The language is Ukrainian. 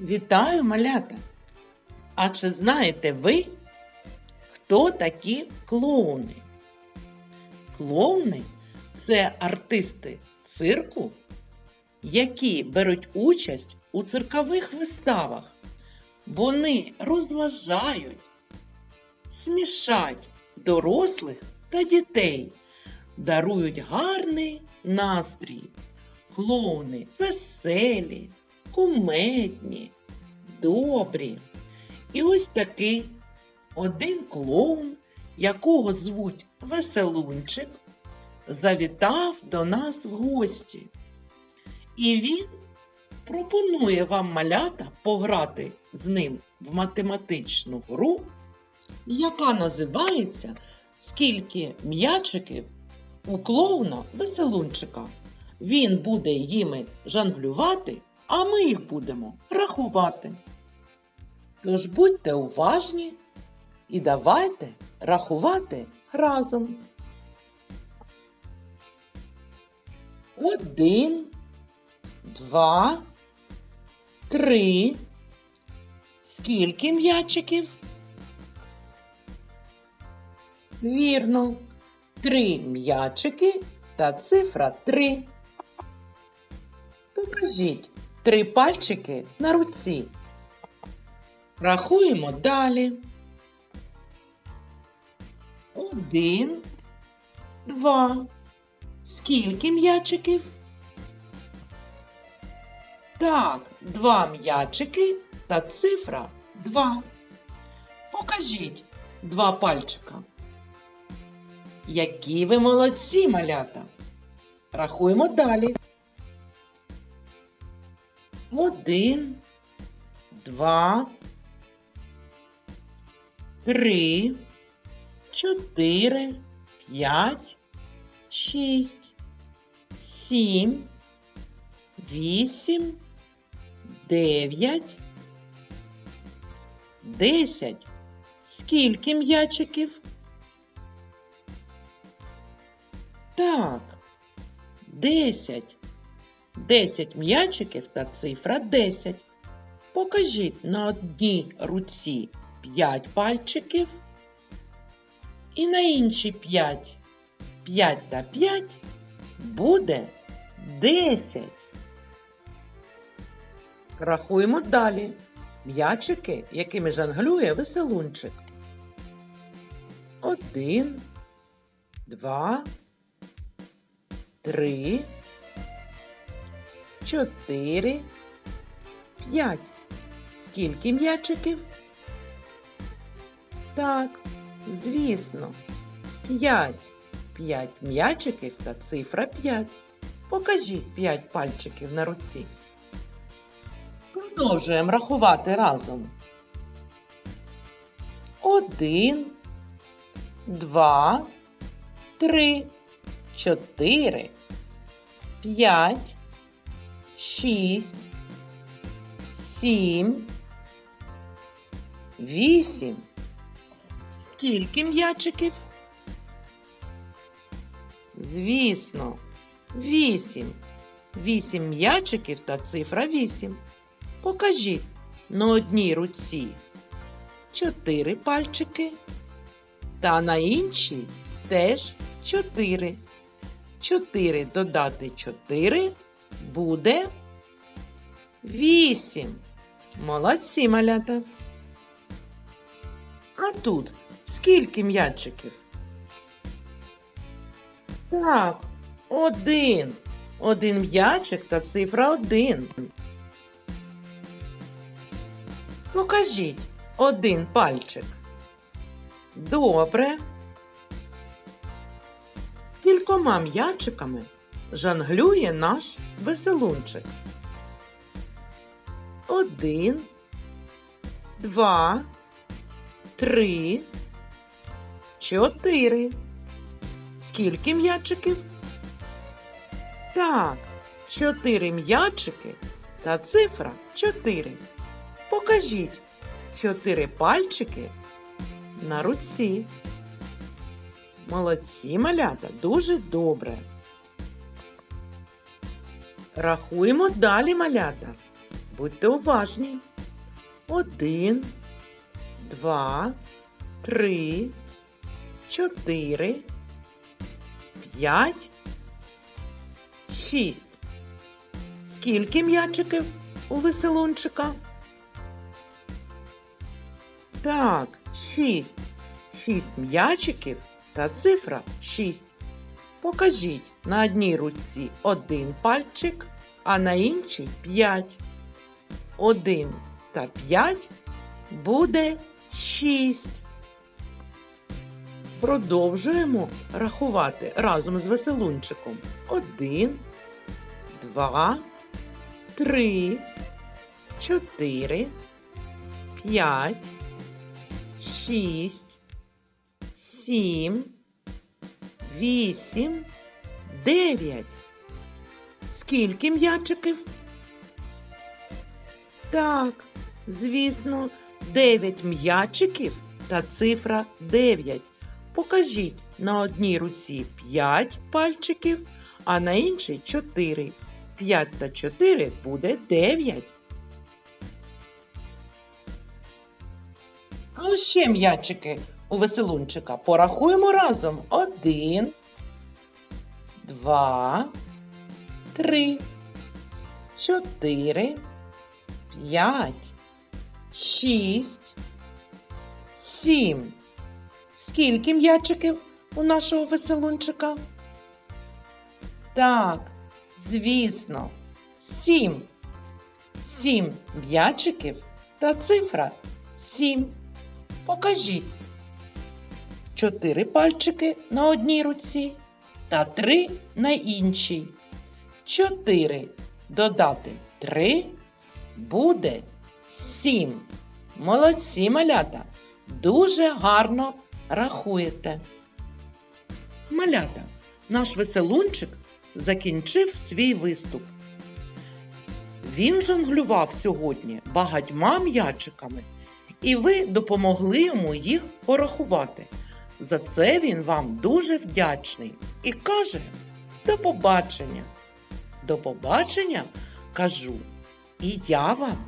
Вітаю, малята! А чи знаєте ви, хто такі клоуни? Клоуни це артисти цирку, які беруть участь у циркових виставах. Вони розважають, смішать дорослих та дітей, дарують гарний настрій. Клоуни веселі, кумедні, добрі. І ось такий один клоун, якого звуть Веселунчик, завітав до нас в гості. І він пропонує вам малята пограти з ним в математичну гру, яка називається Скільки м'ячиків у клоуна веселунчика. Він буде їми жонглювати, а ми їх будемо рахувати. Тож будьте уважні і давайте рахувати разом. Один, два, три. Скільки м'ячиків? Вірно. Три м'ячики та цифра три. Покажіть три пальчики на руці. Рахуємо далі. Один, два. Скільки м'ячиків? Так, два м'ячики та цифра два. Покажіть два пальчика. Які ви молодці, малята. Рахуємо далі. Один, два, три, чотири, п'ять, шість, сім, вісім, дев'ять, десять. Скільки м'ячиків? Так, десять. Десять м'ячиків та цифра 10. Покажіть на одній руці 5 пальчиків і на іншій 5. 5 та 5 буде 10. Рахуємо далі. М'ячики, якими жонглює веселунчик. Один, два, три, чотири, п'ять. Скільки м'ячиків? Так, звісно, п'ять. П'ять м'ячиків та цифра п'ять. Покажіть п'ять пальчиків на руці. Продовжуємо рахувати разом. Один, два, три, чотири, п'ять, шість, сім, вісім. Скільки м'ячиків? Звісно, вісім. Вісім м'ячиків та цифра вісім. Покажіть на одній руці чотири пальчики, та на іншій теж чотири. Чотири додати чотири буде вісім. Молодці малята. А тут скільки м'ячиків? Так, один. Один м'ячик та цифра один. Покажіть один пальчик. Добре. З кількома м'ячиками жонглює наш веселунчик. Один, два, три, чотири. Скільки м'ячиків? Так, чотири м'ячики та цифра чотири. Покажіть чотири пальчики на руці. Молодці малята, дуже добре. Рахуємо далі малята. Будьте уважні. Один, два, три, чотири, п'ять, шість. Скільки м'ячиків у веселунчика? Так, шість. Шість м'ячиків та цифра шість. Покажіть на одній руці один пальчик, а на іншій п'ять. Один та п'ять буде шість. Продовжуємо рахувати разом з веселунчиком. Один, два, три, чотири, п'ять, шість, сім, вісім, дев'ять. Скільки м'ячиків? Так, звісно, дев'ять м'ячиків та цифра дев'ять. Покажіть на одній руці п'ять пальчиків, а на іншій чотири. П'ять та чотири буде дев'ять. А ось ще м'ячики у веселунчика. Порахуємо разом. Один, два, три, чотири, п'ять, шість, сім. Скільки м'ячиків у нашого веселунчика? Так, звісно, сім. Сім м'ячиків та цифра сім. Покажіть. Чотири пальчики на одній руці та три на іншій. Чотири додати три буде сім. Молодці малята. Дуже гарно рахуєте. Малята, наш веселунчик закінчив свій виступ. Він жонглював сьогодні багатьма м'ячиками, і ви допомогли йому їх порахувати. За це він вам дуже вдячний і каже до побачення. До побачення кажу і я вам.